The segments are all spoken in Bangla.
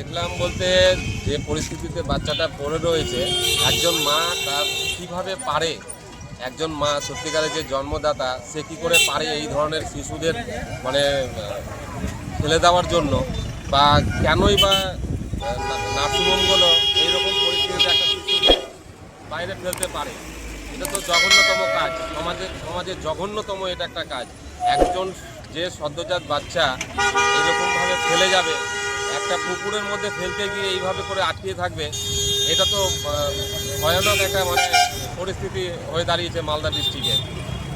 দেখলাম বলতে যে পরিস্থিতিতে বাচ্চাটা পড়ে রয়েছে, একজন মা তার কীভাবে পারে? একজন মা সত্যিকারের যে জন্মদাতা, সে কি করে পারে এই ধরনের শিশুদের মানে ফেলে দেওয়ার জন্য? বা কেনই বা নার্সিংহোমগুলো এইরকম পরিস্থিতিতে একটা শিশুকে বাইরে ফেলতে পারে? এটা তো জঘন্যতম কাজ। সমাজের সমাজের জঘন্যতম এটা একটা কাজ। একজন যে সদ্যজাত বাচ্চা এরকমভাবে ফেলে যাবে একটা পুকুরের মধ্যে ফেলতে গিয়ে এইভাবে করে আটকিয়ে থাকবে, এটা তো ভয়ানক একটা মানে পরিস্থিতি হয়ে দাঁড়িয়েছে মালদা ডিস্ট্রিক্টে।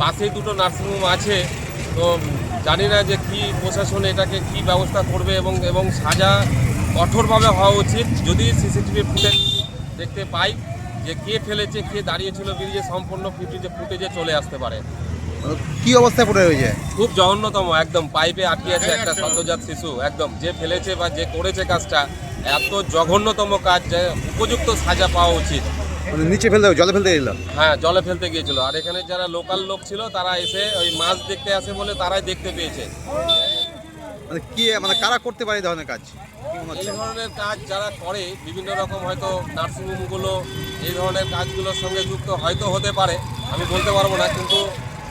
পাশেই দুটো নার্সিংহোম আছে, তো জানি না যে কি প্রশাসন এটাকে কি ব্যবস্থা করবে এবং এবং সাজা কঠোরভাবে হওয়া উচিত। যদি সিসিটিভি ফুটেজ দেখতে পাই যে কে ফেলেছে, কে দাঁড়িয়েছিল ব্রিজে সম্পূর্ণ ফুটেজে ফুটেজে চলে আসতে পারে। কি অবস্থায় পড়ে রয়েছে? খুব জঘন্যতম একদম পাইপে আটকে আছে একটা সদ্যজাত শিশু একদম। যে ফেলেছে বা যে করেছে কাজটা এত জঘন্যতম কাজ যে উপযুক্ত সাজা পাওয়া উচিত। মানে নিচে ফেলতে জলে ফেলতে দিল হ্যাঁ জলে ফেলতে গিয়েছিল। আর এখানে যারা লোকাল লোক ছিল তারা এসে ওই মাছ দেখতে আসে বলে তারাই দেখতে পেয়েছে। মানে কি মানে কারা করতে পারে এই ধরনের কাজ? এই ধরনের কাজ যারা করে বিভিন্ন রকম হয়তো নার্সিংহোমগুলো এই ধরনের কাজগুলোর সঙ্গে যুক্ত হয়তো হতে পারে আমি বলতে পারব না কিন্তু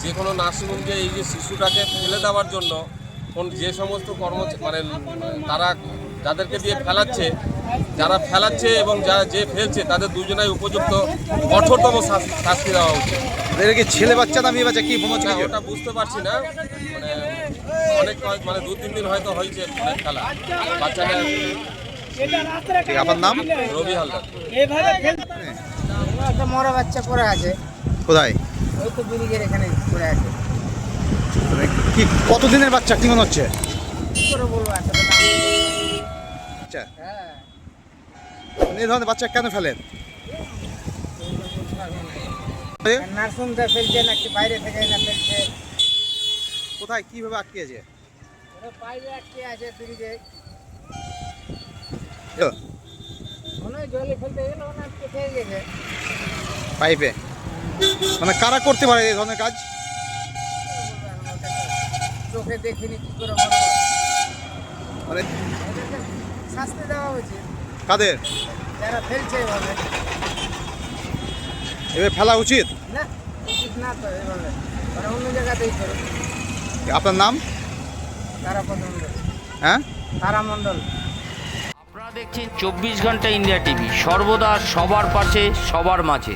যে কোনো নার্সিংহোম যে এই যে শিশুটাকে ফেলে দেওয়ার জন্য কোন যে সমস্ত কর্ম মানে তারা যাদেরকে দিয়ে ফেলাচ্ছে যারা ফেলাচ্ছে এবং যারা যে ফেলছে তাদের দুজনাই উপযুক্ত কঠোরতম শাস্তি- দেওয়া উচিত। এটা কি ছেলে বাচ্চা না মেয়ে বাচ্চা কি ওটা বুঝতে পারছি না। মানে অনেক কয়েক- মানে দু তিন দিন হয়তো হয়েছে ফোনের খেলা। বাচ্চাটা আপনার নাম? রবি হালদার। একটা মরা বাচ্চা পড়ে আছে। কোথায়? ওই তো ব্রিজের এখানে পড়ে আছে। মানে কি কতদিনের বাচ্চা? কি মনে হচ্ছে? কি করে বলব নাম আচ্ছা। হ্যাঁ। মানে এই ধরনের বাচ্চা কেন ফেলেন? নার্সিংটা ফেলছে নাকি বাইরে থেকে না ফেলছে। কোথায় কীভাবে আটকেছে ওরা বাইরে আটকে আছে ব্রিজে মনে হয় জলে ফেলতে গেলে আটকে খেয়ে গেছে। পাইপে? মানে কারা করতে পারে এই ধরনের কাজ? চোখে দেখিনি কি করে মানে শাস্তি দেওয়া উচিত কাদের? যারা ফেলছে এভাবে। এভাবে ফেলা উচিত? না উচিত না তো এভাবে। ওরা অন্য জায়গাতেই আপনার নাম? তারা হ্যাঁ? তারা মণ্ডল আপনারা দেখছেন চব্বিশ ঘণ্টা ইন্ডিয়া টিভি সর্বদা সবার পাশে সবার মাঝে।